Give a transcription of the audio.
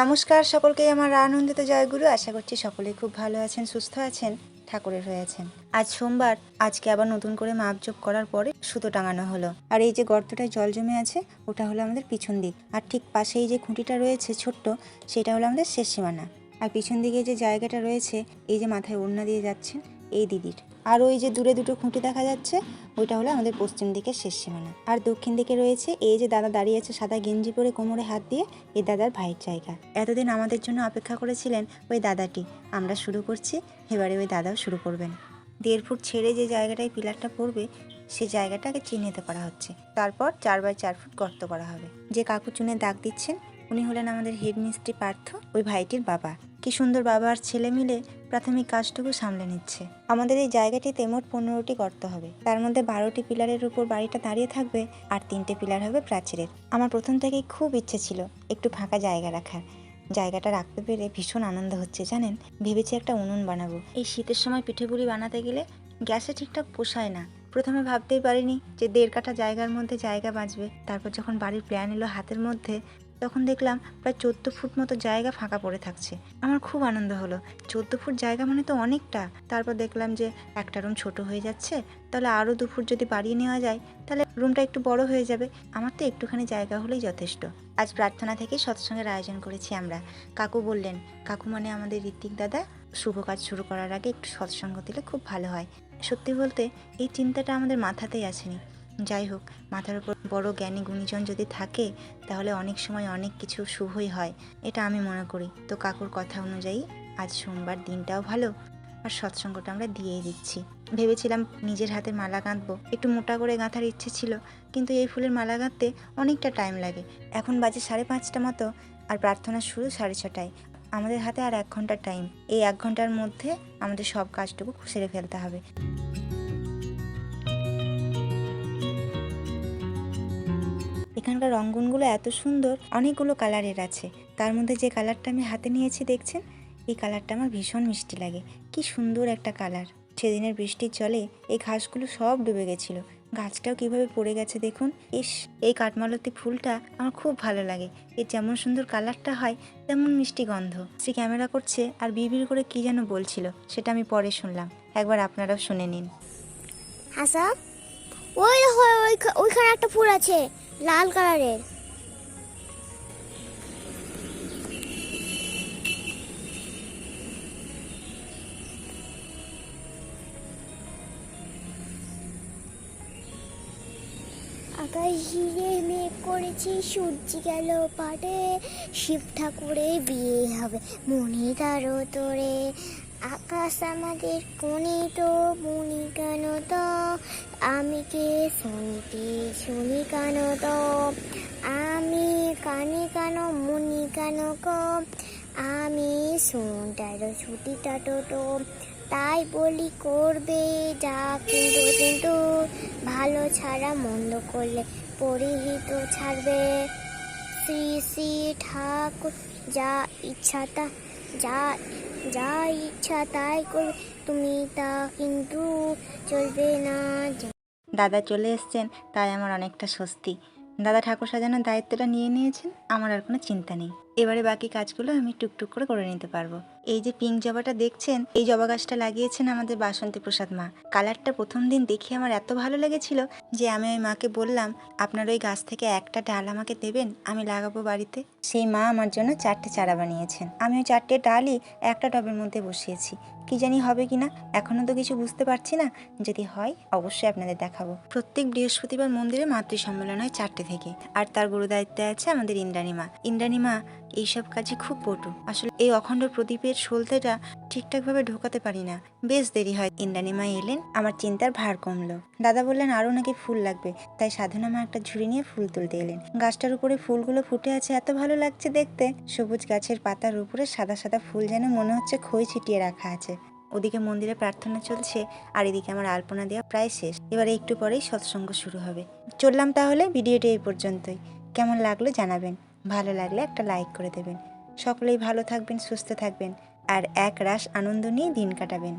নমস্কার সকলকেই আমার আনন্দিত জয়গুরু। আশা করছি সকলেই খুব ভালো আছেন, সুস্থ আছেন, ঠাকুরের হয়ে আছেন। আজ সোমবার, আজকে আবার নতুন করে মাপজোপ করার পরে সুতো টাঙানো হলো। আর এই যে গর্তটায় জল জমে আছে, ওটা হলো আমাদের পিছন দিক। আর ঠিক পাশেই যে খুঁটিটা রয়েছে ছোট্ট, সেটা হলো আমাদের শেষ সীমানা। আর পিছন দিকে যে জায়গাটা রয়েছে, এই যে মাথায় ওড়না দিয়ে যাচ্ছেন এই দিদির। আর ওই যে দূরে দুটো খুঁটি দেখা যাচ্ছে, ওইটা হলো আমাদের পশ্চিম দিকের শেষ সীমানা। আর দক্ষিণ দিকে রয়েছে এই যে দাদা দাঁড়িয়ে আছে সাদা গেঞ্জি পরে কোমরে হাত দিয়ে এই দাদার ভাইয়ের জায়গা। এতদিন আমাদের জন্য অপেক্ষা করেছিলেন ওই দাদাটি। আমরা শুরু করছি, এবারে ওই দাদাও শুরু করবেন। দেড় ফুট ছেড়ে যে জায়গাটায় পিলারটা পড়বে, সে জায়গাটাকে চিহ্নিত করা হচ্ছে। তারপর চার বাই চার ফুট গর্ত করা হবে। যে কাকু চুনে দাগ দিচ্ছেন, উনি হলেন আমাদের হেডমিস্ত্রি পার্থ, ওই ভাইটির বাবা। কি সুন্দর বাবা আর ছেলে মিলে প্রাথমিক কাজটুকু সামলে নিচ্ছে। আমাদের এই জায়গাটিতে মোট পনেরোটি গর্ত হবে। তার মধ্যে বারোটি পিলারের উপর বাড়িটা দাঁড়িয়ে থাকবে আর তিনটে পিলার হবে প্রাচীরের। আমার প্রথম থেকেই খুব ইচ্ছে ছিল একটু ফাঁকা জায়গা রাখার। জায়গাটা রাখতে পেরে ভীষণ আনন্দ হচ্ছে, জানেন? ভেবেছি একটা উনুন বানাবো। এই শীতের সময় পিঠেপুলি বানাতে গেলে গ্যাসে ঠিকঠাক পোষায় না। প্রথমে ভাবতেই পারিনি যে দেড় কাঠা জায়গার মধ্যে জায়গা বাঁচবে। তারপর যখন বাড়ির প্ল্যান এলো হাতের মধ্যে তখন দেখলাম প্রায় চোদ্দ ফুট মতো জায়গা ফাঁকা পড়ে থাকছে। আমার খুব আনন্দ হলো। চোদ্দ ফুট জায়গা মানে তো অনেকটা। তারপর দেখলাম যে একটা রুম ছোট হয়ে যাচ্ছে। তাহলে আরও দু ফুট যদি বাড়িয়ে নেওয়া যায়, তাহলে রুমটা একটু বড় হয়ে যাবে। আমার তো একটুখানি জায়গা হলেই যথেষ্ট। আজ প্রার্থনা থেকেই সৎসঙ্গের আয়োজন করেছি আমরা। কাকু বললেন, কাকু মানে আমাদের ঋত্বিক দাদা, শুভ কাজ শুরু করার আগে একটু সৎসঙ্গ দিলে খুব ভালো হয়। সত্যি বলতে, এই চিন্তাটা আমাদের মাথাতেই আসেনি। যাই হোক মাথার উপর বড় জ্ঞানী গুণীজন যদি থাকে, তাহলে অনেক সময় অনেক কিছু শুভই হয়। এটা আমি মনে করি। তো কাকুর কথা অনুযায়ী, আজ সোমবার দিনটাও ভালো। আর সৎসঙ্গটা আমরা দিয়েই দিচ্ছি। ভেবেছিলাম নিজের হাতে মালা গাঁথবো। একটু মোটা করে গাঁথার ইচ্ছে ছিল। কিন্তু এই ফুলের মালা গাঁথতে অনেকটা টাইম লাগে। এখন বাজে সাড়ে পাঁচটা মতো, আর প্রার্থনা শুরু সাড়ে ছটায়। আমাদের হাতে আর এক ঘণ্টার টাইম এই এক ঘণ্টার মধ্যে আমাদের সব কাজটুকু সেরে ফেলতে হবে। এখানকার রঙ্গনগুলো এত সুন্দর, অনেকগুলো কালারের আছে। তার মধ্যে যে কালারটা আমি হাতে নিয়েছি, দেখছেন? এই কালারটা আমার ভীষণ মিষ্টি লাগে। কি সুন্দর একটা কালার। সেদিনের বৃষ্টির জলে এই ঘাসগুলো সব ডুবে গেছিল। গাছটাও কীভাবে পড়ে গেছে দেখুন। ইস, এই কাঠমালতি ফুলটা আমার খুব ভালো লাগে। এর যেমন সুন্দর কালারটা হয়, তেমন মিষ্টি গন্ধ। সে ক্যামেরা করছে আর বিড়বিড় করে কি যেন বলছিল, সেটা আমি পরে শুনলাম। একবার আপনারাও শুনে নিন। হাসা ওই, ওইখানে একটা ফুল আছে। লাল কালারের। আকাশ ঘিরে মেঘ করেছি, সূর্য গেল পাটে। শিব ঠাকুরের বিয়ে হবে মনি তারও তোরে। আকাশ আমাদের কোনি তো মনি কেন তো? আমি কে শুনতে শুনি তো? আমি কানে কেন মনি কেন কো? আমি শুনটার ছুটিটা টোটো তাই বলি করবে যা, কিন্তু কিন্তু ভালো ছাড়া মন্দ করলে পরিহিত ছাড়বে। শ্রী শ্রী ঠাকুর, যা ইচ্ছা তা যা যা ইচ্ছা তাই করবে তুমি তা কিন্তু চলবে না। দাদা চলে এসছেন, তাই আমার অনেকটা স্বস্তি। দাদা ঠাকুর সাজানোর দায়িত্বটা নিয়ে নিয়েছেন, আমার আর কোনো চিন্তা নেই। এবারে বাকি কাজগুলো আমি টুকটুক করে করে নিতে পারব। এই যে পিঙ্ক জবাটা দেখছেন, এই জবা গাছটা লাগিয়েছেন আমাদের বাসন্তী প্রসাদ মা। কালারটা প্রথম দিন দেখে আমার এত ভালো লেগেছিল যে আমি ওই মাকে বললাম, আপনার ওই গাছ থেকে একটা ডাল আমাকে দেবেন, আমি লাগাবো বাড়িতে। সেই মা আমার জন্য চারটে চারা বানিয়েছেন। আমি ওই চারটে ডালই একটা টবের মধ্যে বসিয়েছি। কি জানি হবে কি না এখনও তো কিছু বুঝতে পারছি না। যদি হয়, অবশ্যই আপনাদের দেখাবো। প্রত্যেক বৃহস্পতিবার মন্দিরে মাতৃ সম্মেলন হয় চারটে থেকে। আর তার গুরু দায়িত্বে আছে আমাদের ইন্দ্রাণী মা। ইন্দ্রাণী মা, এইসব কাজে খুব পটু। আসলে এই অখণ্ড প্রদীপের সলতেটা ঠিকঠাকভাবে ঢোকাতে পারি না। বেশ দেরি হয়। ইন্দ্রাণী মা এলেন। আমার চিন্তার ভার কমলো। দাদা বললেন, আরও নাকি ফুল লাগবে। তাই সাধনা মা একটা ঝুড়ি নিয়ে ফুল তুলতে এলেন। গাছটার উপরে ফুলগুলো ফুটে আছে, এত ভালো লাগছে দেখতে। সবুজ গাছের পাতার উপরে সাদা সাদা ফুল যেন মনে হচ্ছে খই ছিটিয়ে রাখা আছে। ওদিকে মন্দিরে প্রার্থনা চলছে, আর এদিকে আমার আলপনা দেওয়া প্রায় শেষ। এবারে একটু পরেই সৎসঙ্গ শুরু হবে। চললাম তাহলে ভিডিওটি এই পর্যন্তই। কেমন লাগল জানাবেন। ভালো লাগলে একটা লাইক করে দেবেন। সকলেই ভালো থাকবেন, সুস্থ থাকবেন। আর এক রাশ আনন্দ নিয়ে দিন কাটাবেন।